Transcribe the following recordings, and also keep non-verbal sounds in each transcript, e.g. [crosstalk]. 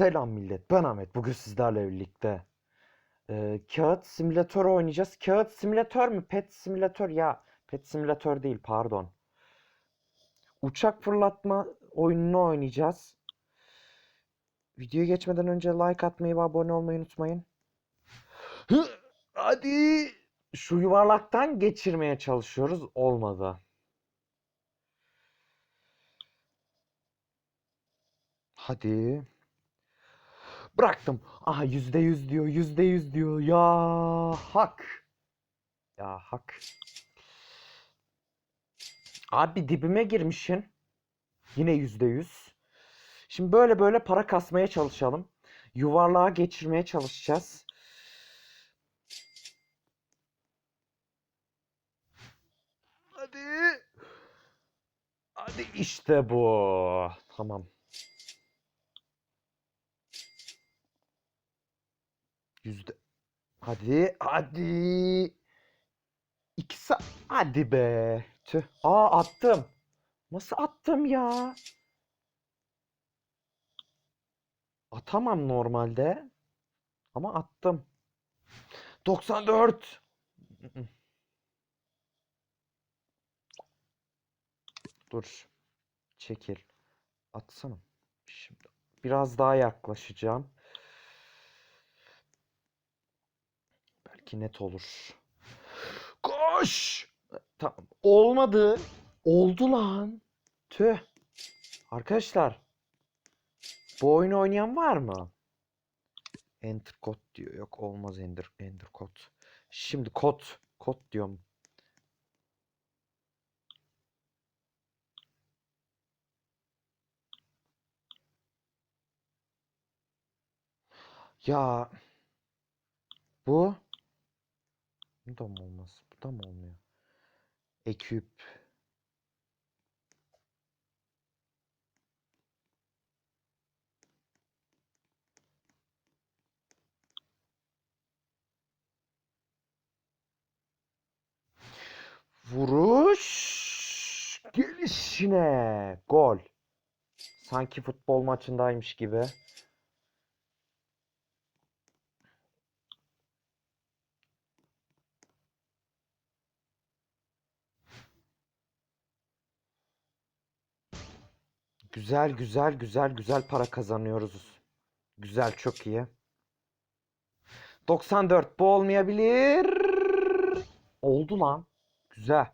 Selam millet, ben Ahmet. Bugün sizlerle birlikte e, kağıt simülatör oynayacağız. Kağıt simülatör mü? Pet simülatör ya. Pet simülatör değil, pardon. Uçak fırlatma oyununu oynayacağız. Videoya geçmeden önce like atmayı ve abone olmayı unutmayın. Hadi. Şu yuvarlaktan geçirmeye çalışıyoruz. Olmadı. Hadi. Bıraktım. Aha yüzde yüz diyor. Yüzde yüz diyor. Ya hak. Ya hak. Abi dibime girmişsin. Yine yüzde yüz. Şimdi böyle böyle para kasmaya çalışalım. Yuvarlığa geçirmeye çalışacağız. Hadi. Hadi işte bu. Tamam. Yüzde. Hadi, hadi. İki sa... Hadi be. Tüh. Aa attım. Nasıl attım ya? Atamam normalde. Ama attım. 94. Dur. Çekil. Atsana. Şimdi biraz daha yaklaşacağım. Belki net olur. Koş! Tamam. Olmadı. Oldu lan. Tüh. Arkadaşlar. Bu oyunu oynayan var mı? Enter kod diyor. Yok olmaz enter, enter kod. Şimdi kod. Kod diyorum. Ya bu bu da mı olmaz? Bu da mı olmuyor? Eküp. Vuruş gelişine gol. Sanki futbol maçındaymış gibi. Güzel güzel güzel güzel para kazanıyoruz. Güzel çok iyi. 94 bu olmayabilir. Oldu lan. Güzel.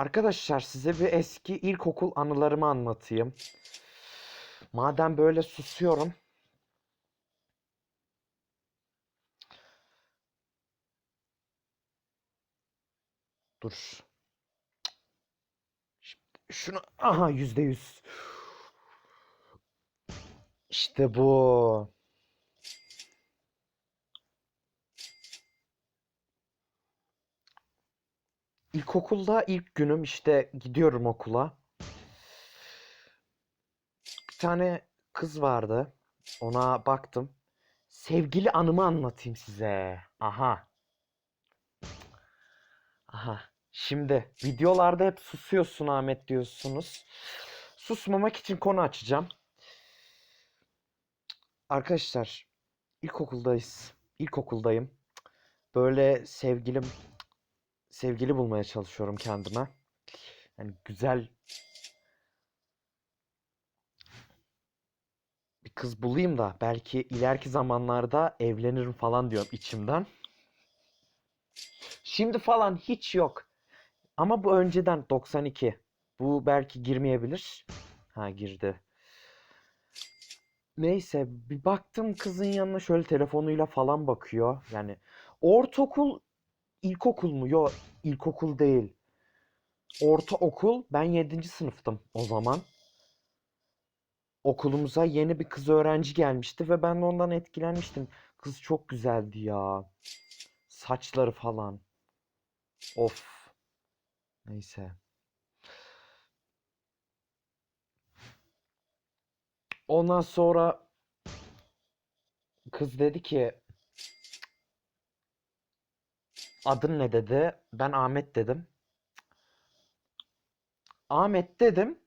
Arkadaşlar size bir eski ilkokul anılarımı anlatayım. Madem böyle susuyorum. Dur. Şimdi şunu aha yüzde yüz. İşte bu. İlkokulda ilk günüm işte gidiyorum okula. Bir tane kız vardı. Ona baktım. Sevgili anımı anlatayım size. Aha. Aha. Şimdi videolarda hep susuyorsun Ahmet diyorsunuz. Susmamak için konu açacağım. Arkadaşlar ilkokuldayız. İlkokuldayım. Böyle sevgilim sevgili bulmaya çalışıyorum kendime. Yani güzel bir kız bulayım da belki ileriki zamanlarda evlenirim falan diyorum içimden. Şimdi falan hiç yok. Ama bu önceden 92. Bu belki girmeyebilir. Ha girdi. Neyse bir baktım kızın yanına şöyle telefonuyla falan bakıyor. Yani ortaokul, ilkokul mu? Yok ilkokul değil. Ortaokul ben 7. sınıftım o zaman. Okulumuza yeni bir kız öğrenci gelmişti ve ben de ondan etkilenmiştim. Kız çok güzeldi ya. Saçları falan. Of. Neyse. Ondan sonra kız dedi ki adın ne dedi? Ben Ahmet dedim. Ahmet dedim.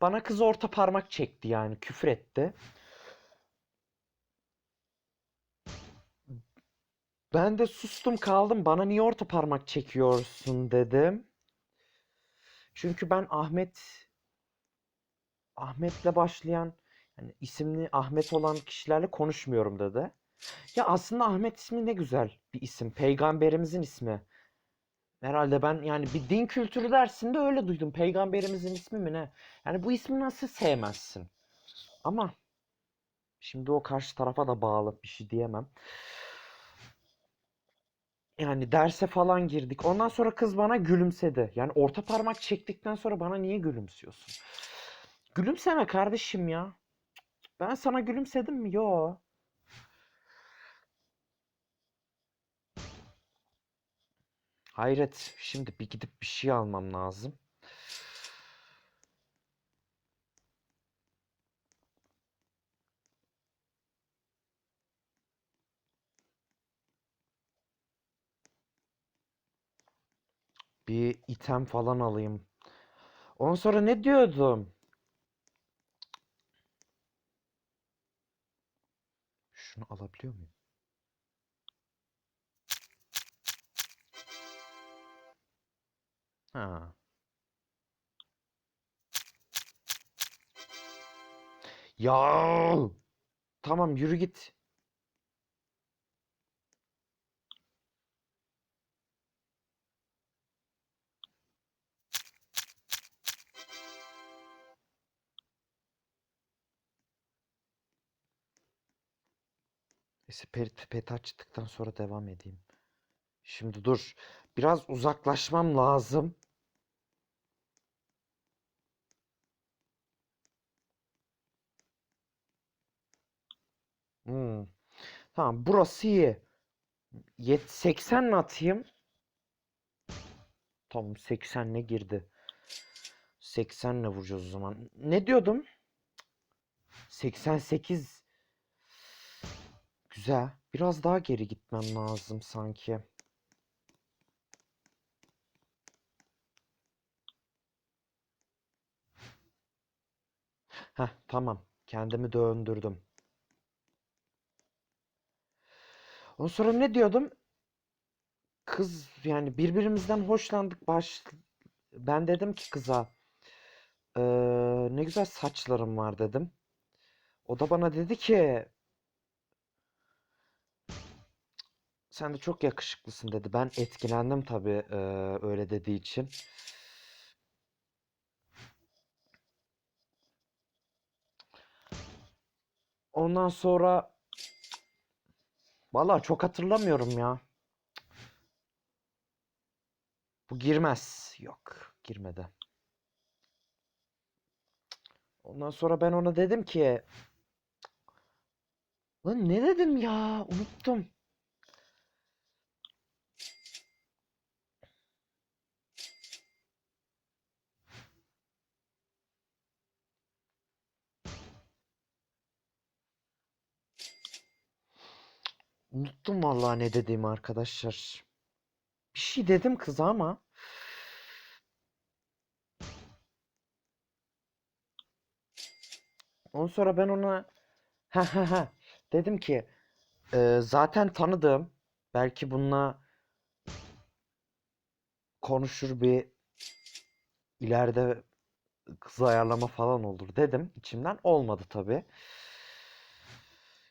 Bana kız orta parmak çekti yani küfür etti. Ben de sustum kaldım. Bana niye orta parmak çekiyorsun dedim. Çünkü ben Ahmet Ahmet'le başlayan yani isimli Ahmet olan kişilerle konuşmuyorum dedi. Ya aslında Ahmet ismi ne güzel bir isim. Peygamberimizin ismi. Herhalde ben yani bir din kültürü dersinde öyle duydum. Peygamberimizin ismi mi ne? Yani bu ismi nasıl sevmezsin? Ama şimdi o karşı tarafa da bağlı bir şey diyemem. Yani derse falan girdik. Ondan sonra kız bana gülümsedi. Yani orta parmak çektikten sonra bana niye gülümsüyorsun? Gülümseme kardeşim ya. Ben sana gülümsedim mi? Yo. Hayret. Şimdi bir gidip bir şey almam lazım. Bir item falan alayım. Ondan sonra ne diyordum? Şunu alabiliyor muyum? Ha. Ya. Tamam yürü git. Neyse pet, pet açtıktan sonra devam edeyim. Şimdi dur. Biraz uzaklaşmam lazım. Hmm. Tamam burası iyi. Yet 80 mi atayım? Tamam 80 ne girdi? 80 ne vuracağız o zaman? Ne diyordum? 88 Güzel. Biraz daha geri gitmem lazım sanki. Heh, tamam. Kendimi döndürdüm. Ondan sonra ne diyordum? Kız yani birbirimizden hoşlandık baş ben dedim ki kıza "Eee, ne güzel saçlarım var dedim. O da bana dedi ki sen de çok yakışıklısın dedi. Ben etkilendim tabii eee, öyle dediği için. Ondan sonra vallahi çok hatırlamıyorum ya. Bu girmez. Yok, girmedi. Ondan sonra ben ona dedim ki Lan ne dedim ya? Unuttum. Unuttum vallahi ne dediğimi arkadaşlar. Bir şey dedim kıza ama ondan sonra ben ona dedim ki "Ee, zaten tanıdığım belki bununla konuşur bir ileride kız ayarlama falan olur dedim. İçimden olmadı tabii.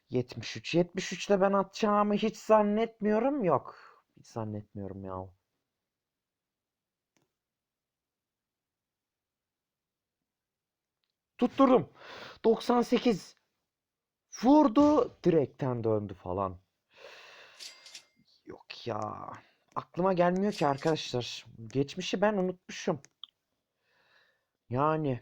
73. 73'te ben atacağımı hiç zannetmiyorum. Yok. Hiç zannetmiyorum ya. Tutturdum. 98. Vurdu. Direkten döndü falan. Yok ya. Aklıma gelmiyor ki arkadaşlar. Geçmişi ben unutmuşum. Yani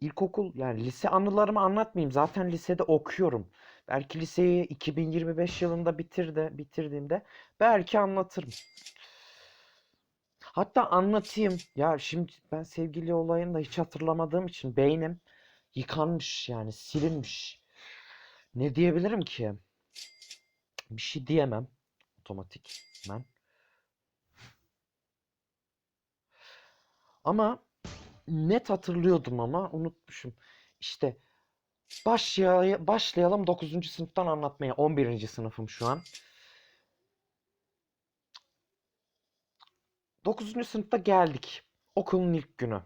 ilkokul yani lise anılarımı anlatmayayım. Zaten lisede okuyorum. Belki liseyi 2025 yılında bitir de bitirdiğimde belki anlatırım. Hatta anlatayım. Ya şimdi ben sevgili olayını da hiç hatırlamadığım için beynim yıkanmış yani silinmiş. Ne diyebilirim ki? Bir şey diyemem otomatik ben. Ama net hatırlıyordum ama unutmuşum. İşte başlay başlayalım 9. sınıftan anlatmaya. 11. sınıfım şu an. 9. sınıfta geldik. Okulun ilk günü.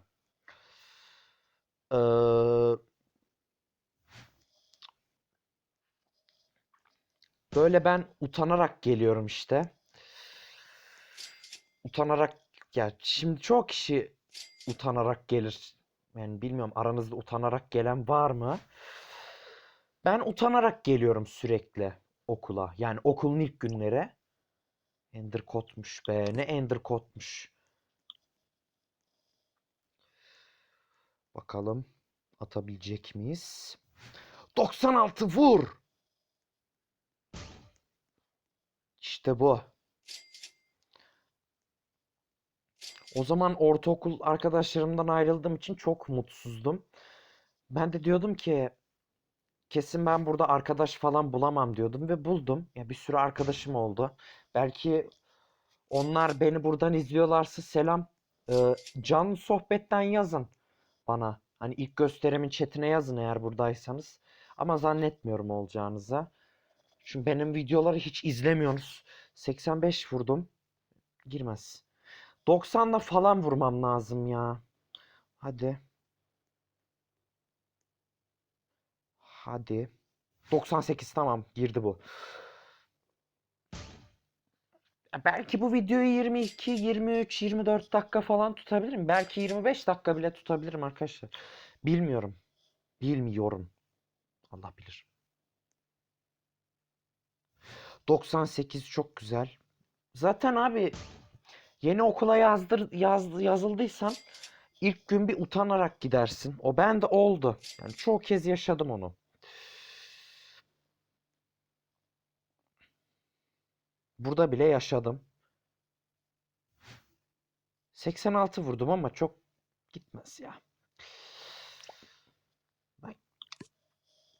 Ee, böyle ben utanarak geliyorum işte. Utanarak ya şimdi çok kişi utanarak gelir. Yani bilmiyorum aranızda utanarak gelen var mı? Ben utanarak geliyorum sürekli okula. Yani okulun ilk günleri. Endercott'muş be. Ne Endercott'muş. Bakalım atabilecek miyiz? 96 vur. İşte bu. O zaman ortaokul arkadaşlarımdan ayrıldığım için çok mutsuzdum. Ben de diyordum ki kesin ben burada arkadaş falan bulamam diyordum ve buldum. Ya bir sürü arkadaşım oldu. Belki onlar beni buradan izliyorlarsa selam. Ee, canlı sohbetten yazın bana. Hani ilk gösterimin chatine yazın eğer buradaysanız. Ama zannetmiyorum olacağınıza. Çünkü benim videoları hiç izlemiyorsunuz. 85 vurdum. Girmez. 90'la falan vurmam lazım ya. Hadi. Hadi. 98 tamam girdi bu. Belki bu videoyu 22, 23, 24 dakika falan tutabilirim. Belki 25 dakika bile tutabilirim arkadaşlar. Bilmiyorum. Bilmiyorum. Allah bilir. 98 çok güzel. Zaten abi yeni okula yazdır yaz, yazıldıysan ilk gün bir utanarak gidersin. O bende oldu. Yani çoğu kez yaşadım onu. Burada bile yaşadım. 86 vurdum ama çok gitmez ya.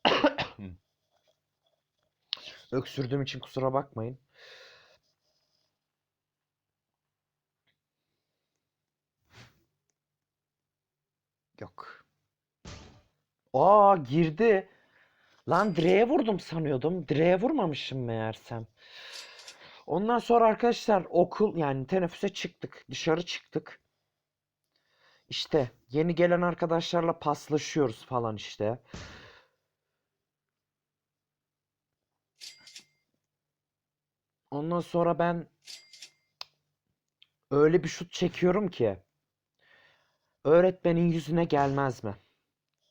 [coughs] Öksürdüğüm için kusura bakmayın. Yok. Aa girdi. Lan direğe vurdum sanıyordum. Direğe vurmamışım meğersem. Ondan sonra arkadaşlar okul yani teneffüse çıktık. Dışarı çıktık. İşte yeni gelen arkadaşlarla paslaşıyoruz falan işte. Ondan sonra ben öyle bir şut çekiyorum ki öğretmenin yüzüne gelmez mi?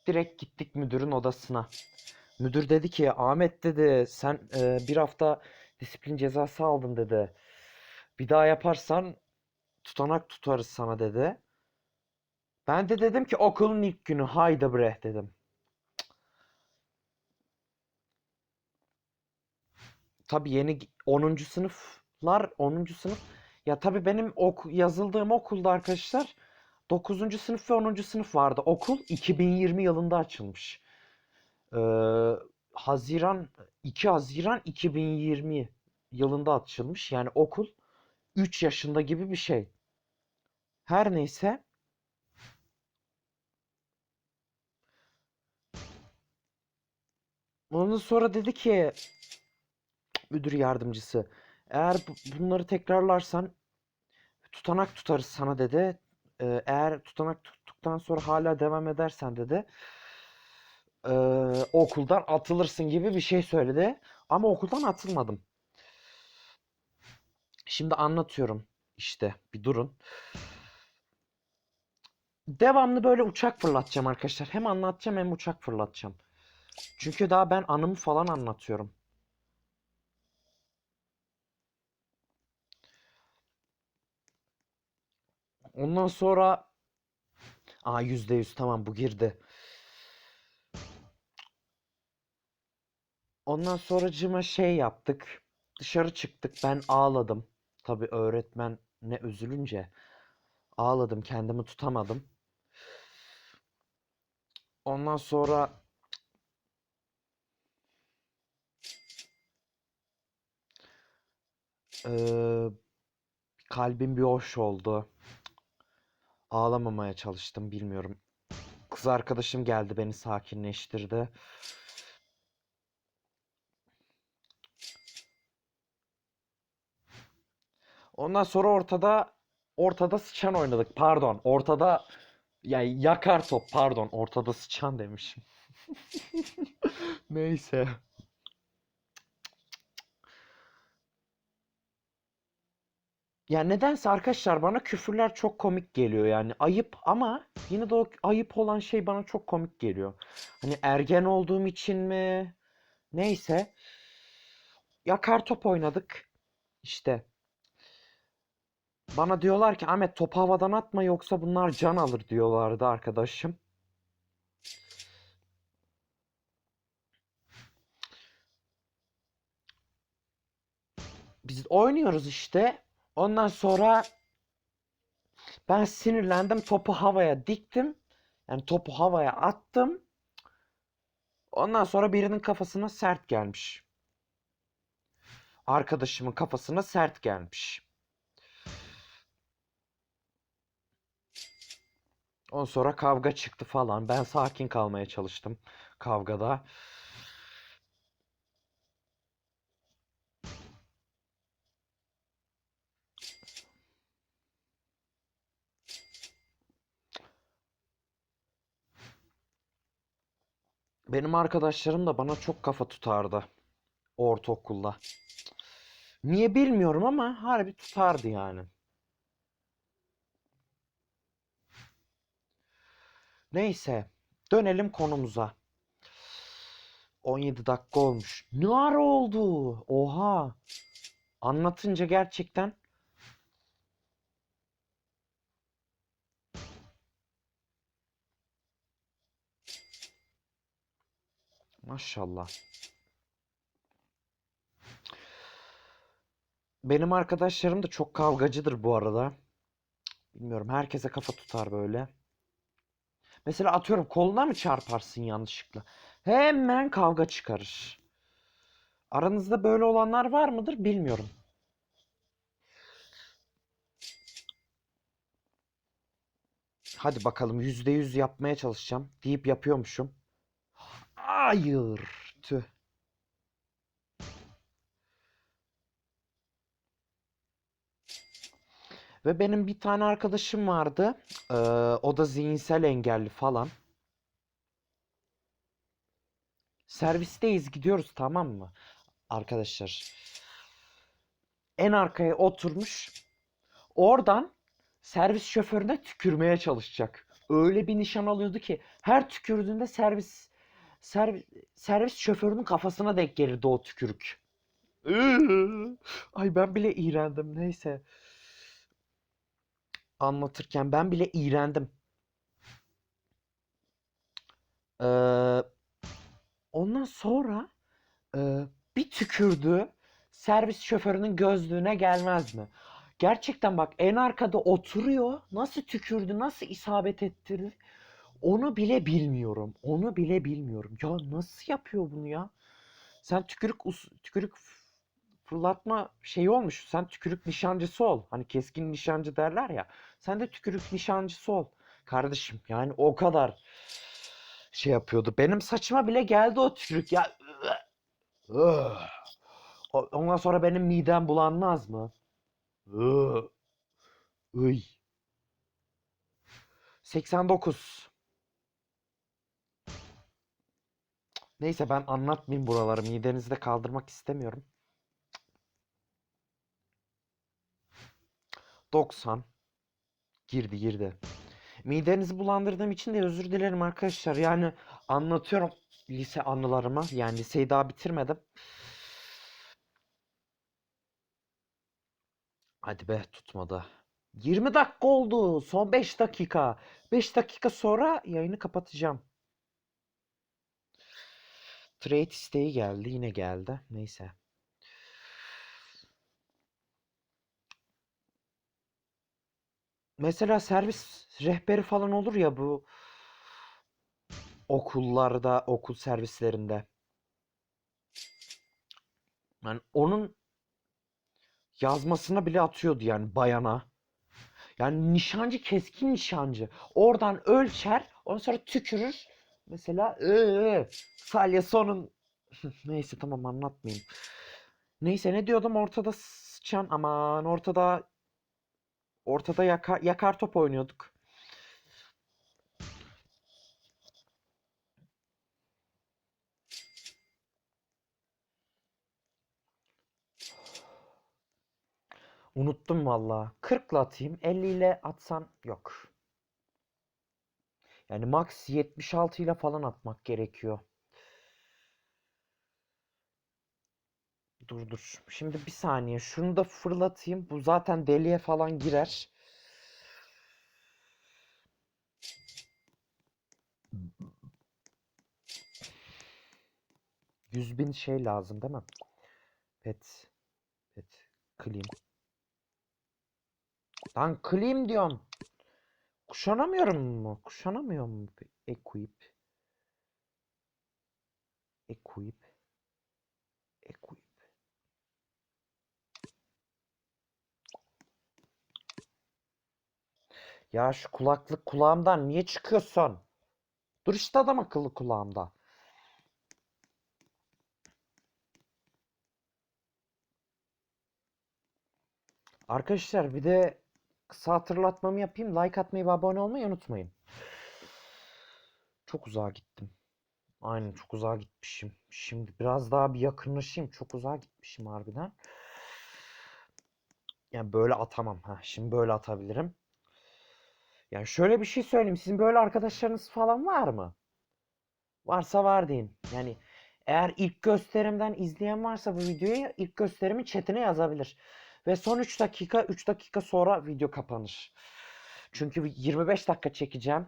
Direkt gittik müdürün odasına. Müdür dedi ki Ahmet dedi sen e, bir hafta disiplin cezası aldın dedi. Bir daha yaparsan tutanak tutarız sana dedi. Ben de dedim ki okulun ilk günü haydi bre dedim. Tabii yeni 10. sınıflar 10. sınıf ya tabii benim ok yazıldığım okulda arkadaşlar 9. sınıf ve 10. sınıf vardı. Okul 2020 yılında açılmış. Ee, Haziran 2 Haziran 2020 yılında açılmış. Yani okul 3 yaşında gibi bir şey. Her neyse Ondan sonra dedi ki müdür yardımcısı eğer bu- bunları tekrarlarsan tutanak tutarız sana dedi. Eğer tutanak tuttuktan sonra hala devam edersen dedi Ee, okuldan atılırsın gibi bir şey söyledi. Ama okuldan atılmadım. Şimdi anlatıyorum. İşte bir durun. Devamlı böyle uçak fırlatacağım arkadaşlar. Hem anlatacağım hem uçak fırlatacağım. Çünkü daha ben anımı falan anlatıyorum. Ondan sonra Aa %100 tamam bu girdi. Ondan sonracıma şey yaptık. Dışarı çıktık. Ben ağladım. Tabii öğretmen ne üzülünce ağladım. Kendimi tutamadım. Ondan sonra eee, kalbim bir hoş oldu. Ağlamamaya çalıştım bilmiyorum. Kız arkadaşım geldi beni sakinleştirdi. Ondan sonra ortada ortada sıçan oynadık. Pardon. Ortada yani yakar top. Pardon. Ortada sıçan demişim. [laughs] Neyse. Ya nedense arkadaşlar bana küfürler çok komik geliyor yani ayıp ama yine de o ayıp olan şey bana çok komik geliyor. Hani ergen olduğum için mi? Neyse. Yakar top oynadık. İşte bana diyorlar ki Ahmet topu havadan atma yoksa bunlar can alır diyorlardı arkadaşım. Biz oynuyoruz işte. Ondan sonra ben sinirlendim. Topu havaya diktim. Yani topu havaya attım. Ondan sonra birinin kafasına sert gelmiş. Arkadaşımın kafasına sert gelmiş. Ondan sonra kavga çıktı falan. Ben sakin kalmaya çalıştım kavgada. Benim arkadaşlarım da bana çok kafa tutardı ortaokulda. Niye bilmiyorum ama harbi tutardı yani. Neyse, dönelim konumuza. 17 dakika olmuş. Ne ara oldu? Oha. Anlatınca gerçekten maşallah. Benim arkadaşlarım da çok kavgacıdır bu arada. Bilmiyorum herkese kafa tutar böyle. Mesela atıyorum koluna mı çarparsın yanlışlıkla? Hemen kavga çıkarır. Aranızda böyle olanlar var mıdır bilmiyorum. Hadi bakalım %100 yapmaya çalışacağım deyip yapıyormuşum. Hayır. Tüh. Ve benim bir tane arkadaşım vardı. Ee, o da zihinsel engelli falan. Servisteyiz gidiyoruz tamam mı? Arkadaşlar. En arkaya oturmuş. Oradan servis şoförüne tükürmeye çalışacak. Öyle bir nişan alıyordu ki her tükürdüğünde servis servis, servis şoförünün kafasına denk gelirdi o tükürük. Ay ben bile iğrendim neyse. Anlatırken ben bile iğrendim. Ee, ondan sonra e, bir tükürdü servis şoförünün gözlüğüne gelmez mi? Gerçekten bak en arkada oturuyor. Nasıl tükürdü, nasıl isabet ettirdi? Onu bile bilmiyorum. Onu bile bilmiyorum. Ya nasıl yapıyor bunu ya? Sen tükürük tükürük fırlatma şeyi olmuş. Sen tükürük nişancısı ol. Hani keskin nişancı derler ya. Sen de tükürük nişancısı ol. Kardeşim yani o kadar şey yapıyordu. Benim saçıma bile geldi o tükürük ya. Ondan sonra benim midem bulanmaz mı? Iy. 89. Neyse ben anlatmayayım buraları. Midenizde kaldırmak istemiyorum. 90 girdi girdi. Midenizi bulandırdığım için de özür dilerim arkadaşlar. Yani anlatıyorum lise anılarımı. Yani liseyi daha bitirmedim. Hadi be tutmadı. 20 dakika oldu. Son 5 dakika. 5 dakika sonra yayını kapatacağım. Trade isteği geldi. Yine geldi. Neyse. Mesela servis rehberi falan olur ya bu okullarda, okul servislerinde. Yani onun yazmasına bile atıyordu yani bayana. Yani nişancı keskin nişancı. Oradan ölçer, ondan sonra tükürür. Mesela ıı, salya sonun neyse tamam anlatmayayım. Neyse ne diyordum ortada sıçan aman ortada ortada yakar, yakar top oynuyorduk. Unuttum valla. 40 ile atayım. 50 ile atsan yok. Yani max 76 ile falan atmak gerekiyor. Dur dur. Şimdi bir saniye. Şunu da fırlatayım. Bu zaten deliğe falan girer. Yüz bin şey lazım değil mi? Pet. Pet. Clean. Lan clean diyorum. Kuşanamıyorum mu? Kuşanamıyor mu? Equip. Equip. Equip. Ya şu kulaklık kulağımdan niye çıkıyorsun? Dur işte adam akıllı kulağımda. Arkadaşlar bir de kısa hatırlatmamı yapayım. Like atmayı ve abone olmayı unutmayın. Çok uzağa gittim. Aynen çok uzağa gitmişim. Şimdi biraz daha bir yakınlaşayım. Çok uzağa gitmişim harbiden. Yani böyle atamam. Ha, şimdi böyle atabilirim. Yani şöyle bir şey söyleyeyim. Sizin böyle arkadaşlarınız falan var mı? Varsa var deyin. Yani eğer ilk gösterimden izleyen varsa bu videoyu ilk gösterimin chatine yazabilir. Ve son 3 dakika 3 dakika sonra video kapanır. Çünkü 25 dakika çekeceğim.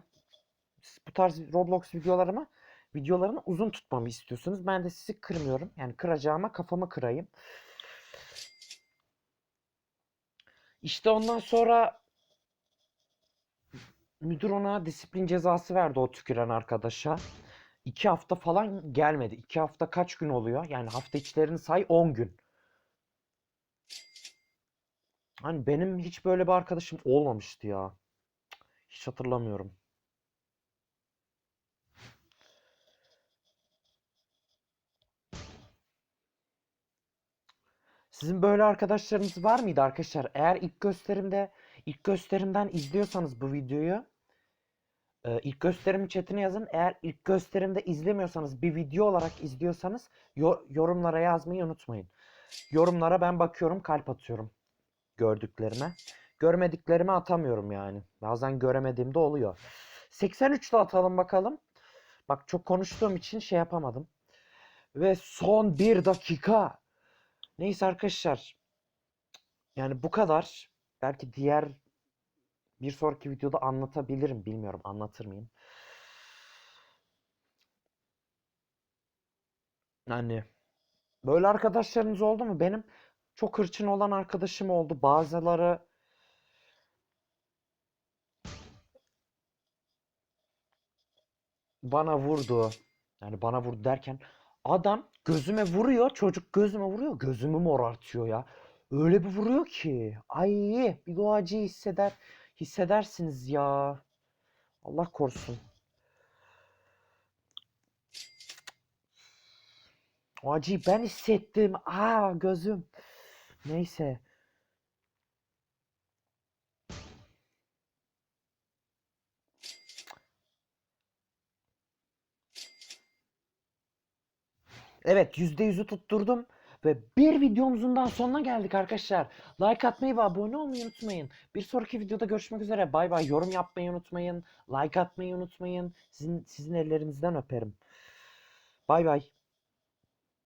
Bu tarz Roblox videolarımı videolarını uzun tutmamı istiyorsunuz. Ben de sizi kırmıyorum. Yani kıracağıma kafamı kırayım. İşte ondan sonra müdür ona disiplin cezası verdi o tüküren arkadaşa. İki hafta falan gelmedi. İki hafta kaç gün oluyor? Yani hafta içlerini say 10 gün. Hani benim hiç böyle bir arkadaşım olmamıştı ya. Hiç hatırlamıyorum. Sizin böyle arkadaşlarınız var mıydı arkadaşlar? Eğer ilk gösterimde ilk gösterimden izliyorsanız bu videoyu e, ilk gösterim chatine yazın. Eğer ilk gösterimde izlemiyorsanız bir video olarak izliyorsanız yo- yorumlara yazmayı unutmayın. Yorumlara ben bakıyorum, kalp atıyorum gördüklerime. Görmediklerime atamıyorum yani. Bazen göremediğimde oluyor. 83 ile atalım bakalım. Bak çok konuştuğum için şey yapamadım. Ve son bir dakika. Neyse arkadaşlar. Yani bu kadar. Belki diğer bir sonraki videoda anlatabilirim. Bilmiyorum anlatır mıyım? Yani böyle arkadaşlarınız oldu mu? Benim çok hırçın olan arkadaşım oldu. Bazıları bana vurdu. Yani bana vurdu derken adam gözüme vuruyor. Çocuk gözüme vuruyor. Gözümü morartıyor ya. Öyle bir vuruyor ki. Ay bir acıyı hisseder. Hissedersiniz ya. Allah korusun. O acıyı ben hissettim. Aa gözüm. Neyse. Evet %100'ü tutturdum. Ve bir videomuzun daha sonuna geldik arkadaşlar. Like atmayı ve abone olmayı unutmayın. Bir sonraki videoda görüşmek üzere. Bay bay. Yorum yapmayı unutmayın. Like atmayı unutmayın. Sizin, sizin ellerinizden öperim. Bay bay.